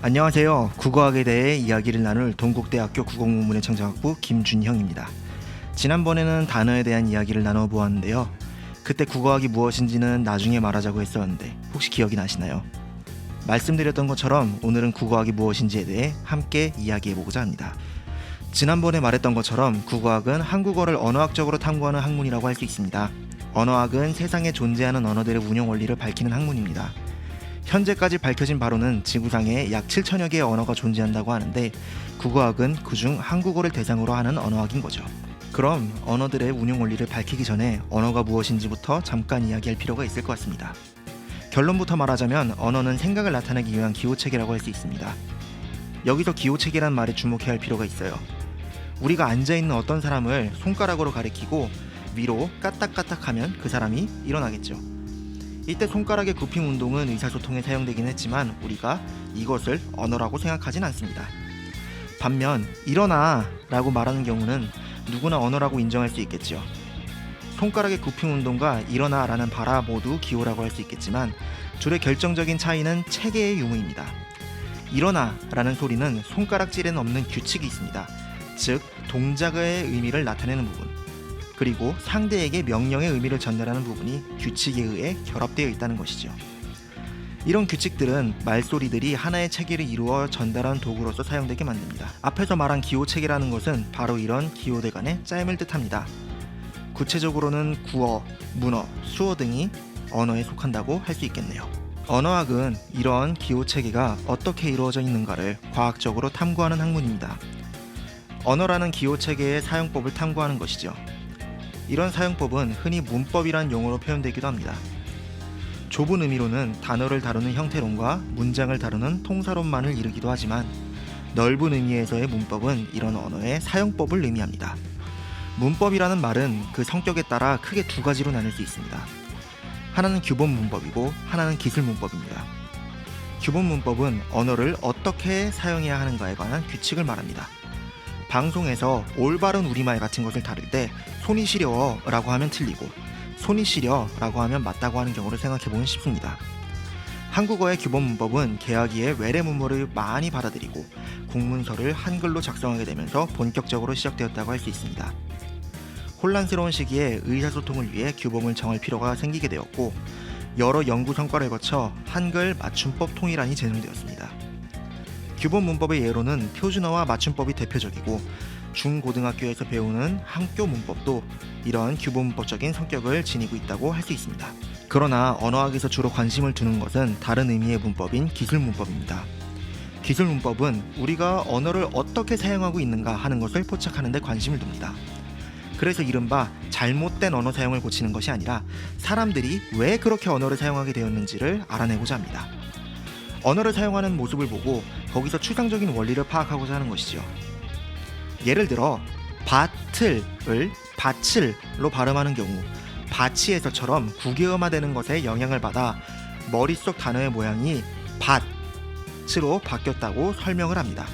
안녕하세요. 국어학에 대해 이야기를 나눌 동국대학교 국어문문의 청장학부 김준형입니다. 지난번에는 단어에 대한 이야기를 나눠보았는데요. 그때 국어학이 무엇인지는 나중에 말하자고 했었는데 혹시 기억이 나시나요? 말씀드렸던 것처럼 오늘은 국어학이 무엇인지에 대해 함께 이야기해보고자 합니다. 지난번에 말했던 것처럼 국어학은 한국어를 언어학적으로 탐구하는 학문이라고 할 수 있습니다. 언어학은 세상에 존재하는 언어들의 운영 원리를 밝히는 학문입니다. 현재까지 밝혀진 바로는 지구상에 약 7천여 개의 언어가 존재한다고 하는데 국어학은 그중 한국어를 대상으로 하는 언어학인 거죠. 그럼 언어들의 운용 원리를 밝히기 전에 언어가 무엇인지부터 잠깐 이야기할 필요가 있을 것 같습니다. 결론부터 말하자면 언어는 생각을 나타내기 위한 기호체계라고 할 수 있습니다. 여기서 기호체계란 말에 주목해야 할 필요가 있어요. 우리가 앉아 있는 어떤 사람을 손가락으로 가리키고 위로 까딱까딱 하면 그 사람이 일어나겠죠. 이때 손가락의 굽힘 운동은 의사소통에 사용되긴 했지만 우리가 이것을 언어라고 생각하진 않습니다. 반면 일어나 라고 말하는 경우는 누구나 언어라고 인정할 수 있겠죠. 손가락의 굽힘 운동과 일어나 라는 바라 모두 기호라고 할 수 있겠지만 둘의 결정적인 차이는 체계의 유무입니다. 일어나 라는 소리는 손가락질에는 없는 규칙이 있습니다. 즉 동작의 의미를 나타내는 부분 그리고 상대에게 명령의 의미를 전달하는 부분이 규칙에 의해 결합되어 있다는 것이죠. 이런 규칙들은 말소리들이 하나의 체계를 이루어 전달하는 도구로서 사용되게 만듭니다. 앞에서 말한 기호 체계라는 것은 바로 이런 기호대 간의 짜임을 뜻합니다. 구체적으로는 구어, 문어, 수어 등이 언어에 속한다고 할 수 있겠네요. 언어학은 이러한 기호 체계가 어떻게 이루어져 있는가를 과학적으로 탐구하는 학문입니다. 언어라는 기호 체계의 사용법을 탐구하는 것이죠. 이런 사용법은 흔히 문법이란 용어로 표현되기도 합니다. 좁은 의미로는 단어를 다루는 형태론과 문장을 다루는 통사론만을 이르기도 하지만 넓은 의미에서의 문법은 이런 언어의 사용법을 의미합니다. 문법이라는 말은 그 성격에 따라 크게 두 가지로 나눌 수 있습니다. 하나는 규본 문법이고 하나는 기술 문법입니다. 규본 문법은 언어를 어떻게 사용해야 하는가에 관한 규칙을 말합니다. 방송에서 올바른 우리말 같은 것을 다룰 때 손이 시려워 라고 하면 틀리고 손이 시려 라고 하면 맞다고 하는 경우를 생각해 보면 쉽습니다. 한국어의 규본 문법은 개화기에 외래 문물을 많이 받아들이고 국문서를 한글로 작성하게 되면서 본격적으로 시작되었다고 할 수 있습니다. 혼란스러운 시기에 의사소통을 위해 규범을 정할 필요가 생기게 되었고 여러 연구 성과를 거쳐 한글 맞춤법 통일안이 제정되었습니다. 규본 문법의 예로는 표준어와 맞춤법이 대표적이고 중고등학교에서 배우는 한교 문법도 이러한 규본 문법적인 성격을 지니고 있다고 할 수 있습니다. 그러나 언어학에서 주로 관심을 두는 것은 다른 의미의 문법인 기술 문법입니다. 기술 문법은 우리가 언어를 어떻게 사용하고 있는가 하는 것을 포착하는 데 관심을 둡니다. 그래서 이른바 잘못된 언어 사용을 고치는 것이 아니라 사람들이 왜 그렇게 언어를 사용하게 되었는지를 알아내고자 합니다. 언어를 사용하는 모습을 보고 거기서 추상적인 원리를 파악하고자 하는 것이죠. 예를 들어 밭을을 밭을로 발음하는 경우 바치에서처럼 국유음화되는 것에 영향을 받아 머릿속 단어의 모양이 밭으로 바뀌었다고 설명을 합니다.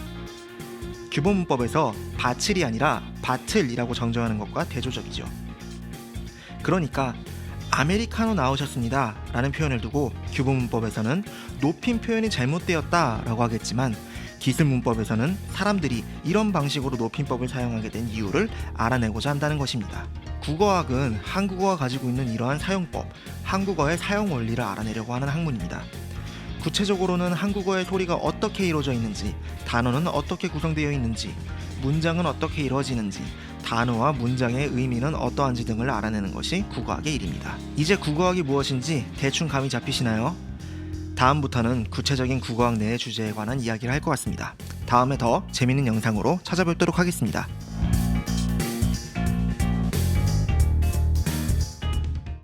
규본 문법에서 바칠이 아니라 바틀이라고 정정하는 것과 대조적이죠. 그러니까 아메리카노 나오셨습니다 라는 표현을 두고 규본 문법에서는 높임 표현이 잘못되었다 라고 하겠지만 기술 문법에서는 사람들이 이런 방식으로 높임법을 사용하게 된 이유를 알아내고자 한다는 것입니다. 국어학은 한국어가 가지고 있는 이러한 사용법, 한국어의 사용 원리를 알아내려고 하는 학문입니다. 구체적으로는 한국어의 소리가 어떻게 이루어져 있는지, 단어는 어떻게 구성되어 있는지, 문장은 어떻게 이루어지는지, 단어와 문장의 의미는 어떠한지 등을 알아내는 것이 국어학의 일입니다. 이제 국어학이 무엇인지 대충 감이 잡히시나요? 다음부터는 구체적인 국어학 내의 주제에 관한 이야기를 할 것 같습니다. 다음에 더 재밌는 영상으로 찾아뵙도록 하겠습니다.